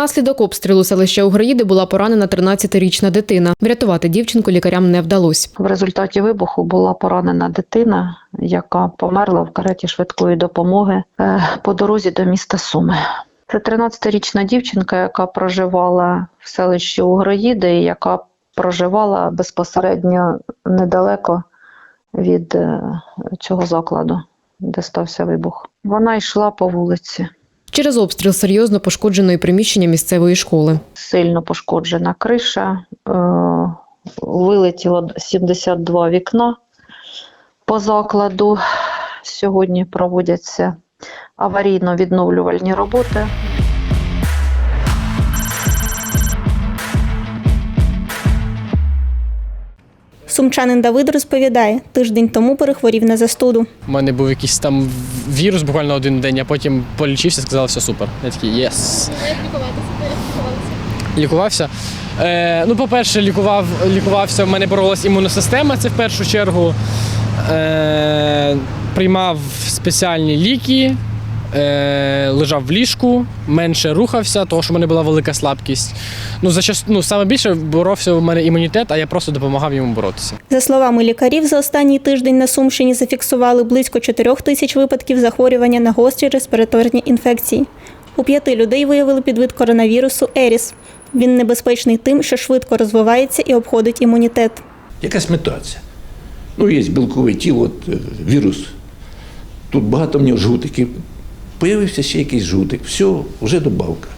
Внаслідок обстрілу селища Угроїди була поранена 13-річна дитина. Врятувати дівчинку лікарям не вдалося. В результаті вибуху була поранена дитина, яка померла в кареті швидкої допомоги е, по дорозі до міста Суми. Це 13-річна дівчинка, яка проживала в селищі Угроїди, яка проживала безпосередньо недалеко від е, цього закладу, де стався вибух. Вона йшла по вулиці. Через обстріл серйозно пошкоджено і приміщення місцевої школи. Сильно пошкоджена криша, е, вилетіло 72 вікна по закладу. Сьогодні проводяться аварійно-відновлювальні роботи. Сумчанин Давид розповідає, тиждень тому перехворів на застуду. У мене був якийсь там вірус буквально один день, а потім полічився, сказали, все супер. Я такий єс. Лікувався. Е, ну, по-перше, лікував, лікувався, в мене боролась імунна система, це в першу чергу. Е, приймав спеціальні ліки, е, лежав в ліжку, менше рухався, тому що в мене була велика слабкість. Ну, за час, ну, саме більше боровся у мене імунітет, а я просто допомагав йому боротися. За словами лікарів, за останній тиждень на Сумщині зафіксували близько 4 тисяч випадків захворювання на гострі респіраторні інфекції. У п'яти людей виявили підвид коронавірусу Еріс. Він небезпечний тим, що швидко розвивається і обходить імунітет. Якась мутація. Ну, є білкове тіло, от, е, вірус. Тут багато в нього жгутиків. Появився ще якийсь жгутик. Все, вже добавка.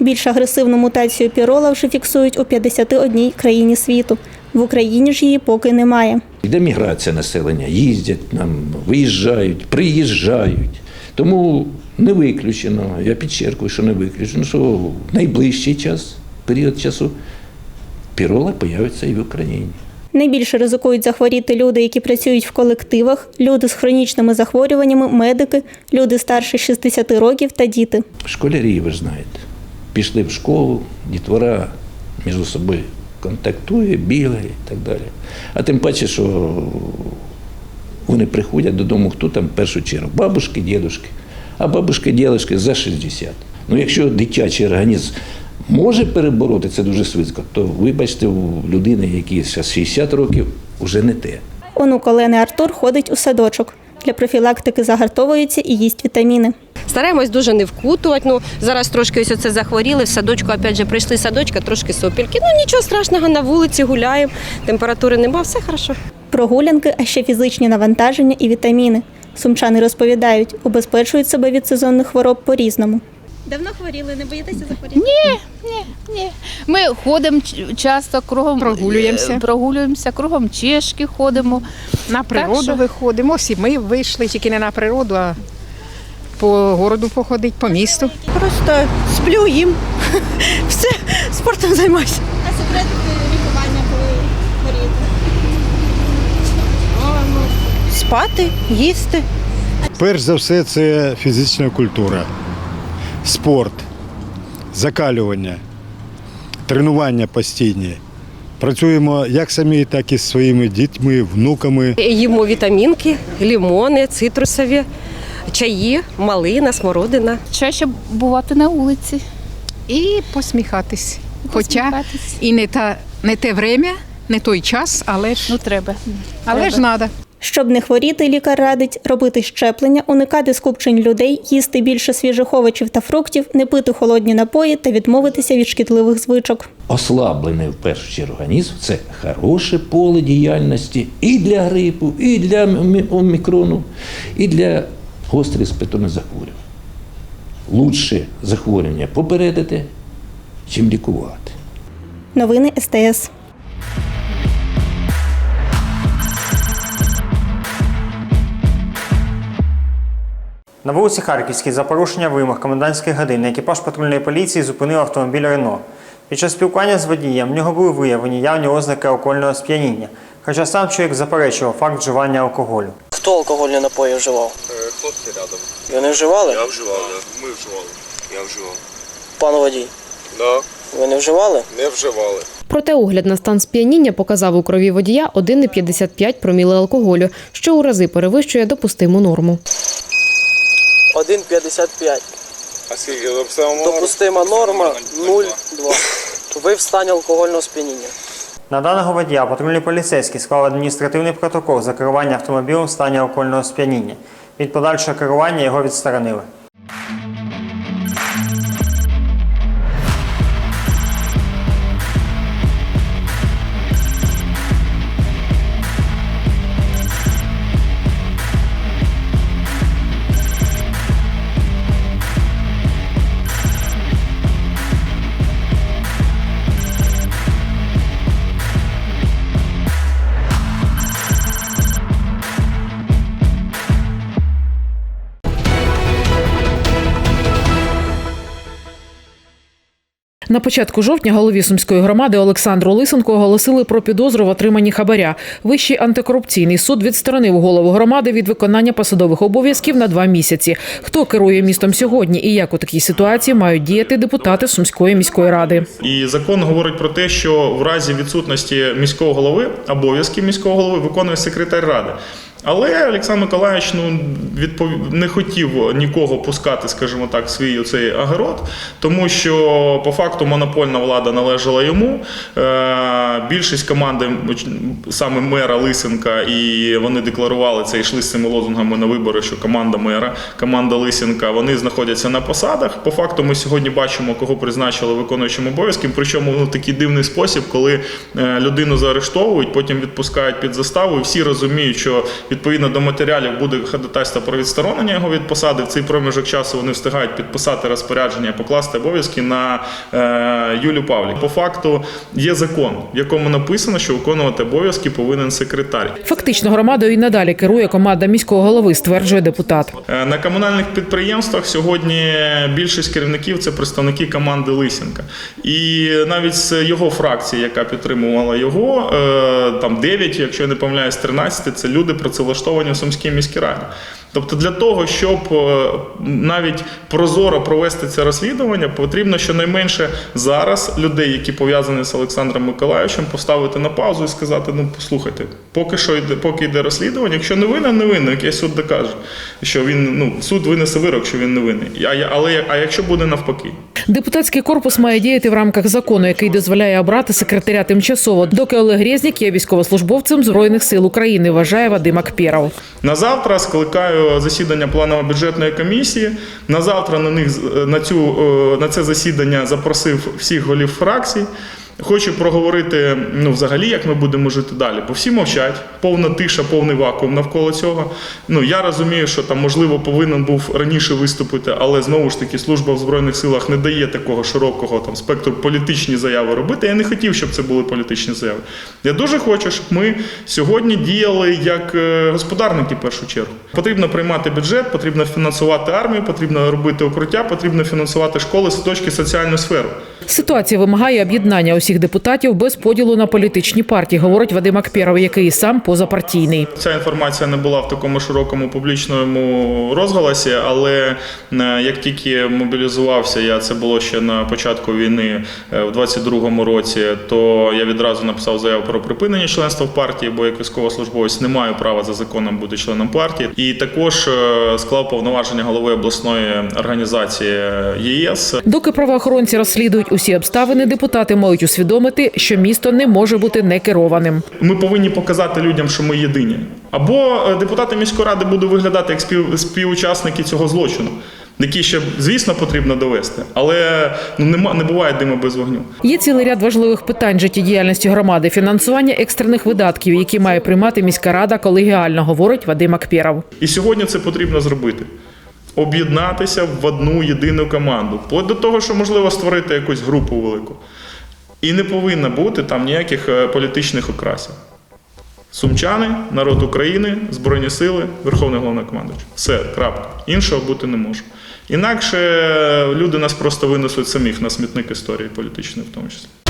Більш агресивну мутацію пірола вже фіксують у 51 країні світу. В Україні ж її поки немає. Йде міграція населення, їздять нам, виїжджають, приїжджають. Тому не виключено, я підчеркую, що не виключено, що в найближчий час, період часу, пірола появиться і в Україні. Найбільше ризикують захворіти люди, які працюють в колективах, люди з хронічними захворюваннями, медики, люди старше 60 років та діти. Школярі, ви знаєте, пішли в школу, дітвора між собою контактує, бігає і так далі. А тим паче, що вони приходять додому, хто там в першу чергу? Бабушки, дідушки. А бабушки, дідушки за 60. Ну, якщо дитячий організм може перебороти це дуже швидко, то вибачте, у людини, якій зараз 60 років, вже не те. Онук Олени Артур ходить у садочок. Для профілактики загартовується і їсть вітаміни. Стараємось дуже не вкутувати. Ну зараз трошки ось оце захворіли. В садочку опять же прийшли садочка, трошки сопільки. Ну нічого страшного, на вулиці гуляємо. Температури нема, все хорошо. Прогулянки, а ще фізичні навантаження і вітаміни. Сумчани розповідають, убезпечують себе від сезонних хвороб по-різному. Давно хворіли, не боїтеся захворіти? Ні. ні, ні. Ми ходимо ч- часто кругом Прогулюємося. е, прогулюємося, кругом чешки ходимо. На природу що- виходимо. Ось і ми вийшли тільки не на природу, а по городу походить, по місту. Просто сплю, їм. Все, спортом займаюся. А секрет лікування, коли хворієте? Спати, їсти. Перш за все, це фізична культура, спорт, закалювання, тренування постійні. Працюємо як самі, так і з своїми дітьми, внуками. Їмо вітамінки, лімони, цитрусові, чаї, малина, смородина. Чаще бувати на вулиці. І посміхатись. Хоча і не, та, не те время, не той час, але ж, Ну треба. але ж треба. Щоб не хворіти, лікар радить робити щеплення, уникати скупчень людей, їсти більше свіжих овочів та фруктів, не пити холодні напої та відмовитися від шкідливих звичок. Ослаблений в першу чергу організм це хороше поле діяльності і для грипу, і для омікрону, і для гострих респіраторних захворювань. Лучше захворювання попередити, чим лікувати. Новини СТС. На вулиці Харківській за порушення вимог комендантських годин екіпаж патрульної поліції зупинив автомобіль Рено. Під час спілкування з водієм в нього були виявлені явні ознаки алкогольного сп'яніння, хоча сам чоловік заперечував факт вживання алкоголю. Хто алкогольні напої вживав? Хлопці рядом. Вони вживали? Я вживав, да. Ми вживали. Я вживав. Пан водій. Да. Ви не вживали? Не вживали. Проте огляд на стан сп'яніння показав у крові водія 1,55 проміли алкоголю, що у рази перевищує допустиму норму. 1,55. А скільки допустимо? Допустима норма 0,2. Ви в стані алкогольного сп'яніння. На даного водія патрульні поліцейські склали адміністративний протокол за керування автомобілем в стані алкогольного сп'яніння. Від подальшого керування його відсторонили. На початку жовтня голові сумської громади Олександру Лисенко оголосили про підозру в отриманні хабаря. Вищий антикорупційний суд відсторонив голову громади від виконання посадових обов'язків на два місяці. Хто керує містом сьогодні і як у такій ситуації мають діяти депутати сумської міської ради? І закон говорить про те, що в разі відсутності міського голови обов'язки міського голови виконує секретар ради. Але Олександр Миколаївич ну, відпов... не хотів нікого пускати, скажімо так, свій оцей огород, тому що по факту монопольна влада належала йому. Е, Більшість команди, саме мера Лисенка, і вони декларували це, йшли з цими лозунгами на вибори, що команда мера, команда Лисенка, вони знаходяться на посадах. По факту ми сьогодні бачимо, кого призначили виконуючим обов'язком. Причому ну, такий дивний спосіб, коли е, людину заарештовують, потім відпускають під заставу, і всі розуміють, що відповідно до матеріалів буде ходатайство про відсторонення його від посади. В цей проміжок часу вони встигають підписати розпорядження, покласти обов'язки на е, Юлю Павлік. По факту є закон, в якому написано, що виконувати обов'язки повинен секретар. Фактично громадою і надалі керує команда міського голови, стверджує депутат. Е, На комунальних підприємствах сьогодні більшість керівників це представники команди Лисенка. І навіть з його фракції, яка підтримувала його, е, там 9, якщо я не помиляюсь, 13, це люди працевлаштовані в Сумській міській раді. Тобто для того, щоб е, навіть прозоро провести це розслідування, потрібно щонайменше зараз людей, які пов'язані з Олександром Миколаївичем, поставити на паузу і сказати: ну послухайте, поки що йде, поки йде розслідування, якщо не винен, не винен, який суд докаже, що він ну суд винесе вирок, що він не винний. А але а якщо буде навпаки, Депутатський корпус має діяти в рамках закону, який дозволяє обрати секретаря тимчасово, доки Олег Резнік є військовослужбовцем збройних сил України. Вважає Вадим Акпєров. На завтра скликаю засідання планово-бюджетної комісії. На завтра на них на цю е, на це засідання запросив всіх голів фракцій. Хочу проговорити ну, взагалі, як ми будемо жити далі. Бо всі мовчать, повна тиша, повний вакуум навколо цього. Ну я розумію, що там можливо повинен був раніше виступити, але знову ж таки служба в збройних силах не дає такого широкого там спектру політичні заяви робити. Я не хотів, щоб це були політичні заяви. Я дуже хочу, щоб ми сьогодні діяли як е, господарники в першу чергу. Потрібно приймати бюджет, потрібно фінансувати армію, потрібно робити укриття, потрібно фінансувати школи, садочки, соціальну сферу. Ситуація вимагає об'єднання усіх депутатів без поділу на політичні партії, говорить Вадим Акпєров, який сам позапартійний. Ця інформація не була в такому широкому публічному розголосі, але е, як тільки мобілізувався, я це було ще на початку війни е, в 22-му році, то я відразу написав заяву про припинення членства в партії, бо як військовослужбовець не маю права за законом бути членом партії. І також е, склав повноваження голови обласної організації ЄС. Доки правоохоронці розслідують усі обставини, депутати мають усвідомити, що місто не може бути некерованим. Ми повинні показати людям, що ми єдині. Або е, депутати міської ради будуть виглядати як спів, співучасники цього злочину, які ще, звісно, потрібно довести, але ну нема не буває диму без вогню. Є цілий ряд важливих питань життєдіяльності громади, фінансування екстрених видатків, які має приймати міська рада колегіально, говорить Вадим Акпєров. І сьогодні це потрібно зробити. Об'єднатися в одну єдину команду. Вплоть до того, що можливо створити якусь групу велику. І не повинно бути там ніяких е, політичних окрасів. Сумчани, народ України, Збройні сили, Верховний головнокомандуючий. Все, крапка. Іншого бути не може. Інакше люди нас просто винесуть самих на смітник історії політичної, в тому числі.